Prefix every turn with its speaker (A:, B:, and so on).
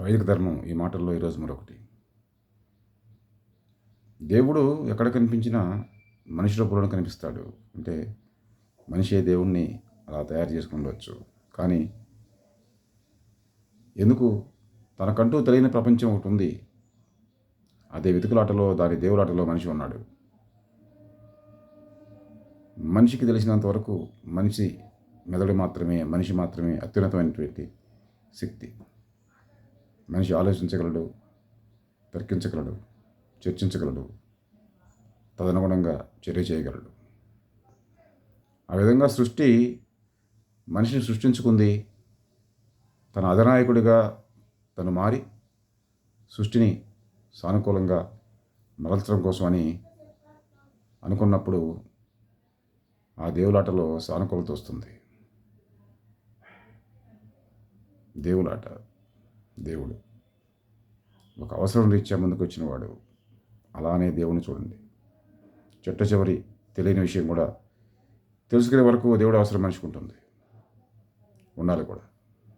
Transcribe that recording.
A: వైదిక ధర్మం ఈ మాటల్లో ఈరోజు మరొకటి. దేవుడు ఎక్కడ కనిపించినా మనిషి రూపంలో కనిపిస్తాడు. అంటే మనిషే దేవుణ్ణి అలా తయారు చేసుకుని ఉండవచ్చు. కానీ ఎందుకు? తనకంటూ తెలియని ప్రపంచం ఒకటి ఉంది. అదే వెతుకులాటలో దాని దేవులాటలో మనిషి ఉన్నాడు. మనిషికి తెలిసినంత వరకు మనిషి మెదడు మాత్రమే మనిషి మాత్రమే అత్యున్నతమైనటువంటి శక్తి. మనిషి ఆలోచించగలడు తర్కించగలడు చర్చించగలడు తదనుగుణంగా చర్య చేయగలడు. ఆ విధంగా సృష్టి మనిషిని సృష్టించుకుంది. తన అధనాయకుడిగా తను మారి సృష్టిని సానుకూలంగా మరల్చడం అని అనుకున్నప్పుడు ఆ దేవులాటలో సానుకూలత వస్తుంది. దేవులాట దేవుడు. ఒక అవసరం రీత్యా ముందుకు వచ్చినవాడు అలానే దేవుని చూడండి. చెట్ట చివరి తెలియని విషయం కూడా తెలుసుకునే వరకు దేవుడు అవసరం మనిషికి ఉంటుంది. ఉండాలి కూడా.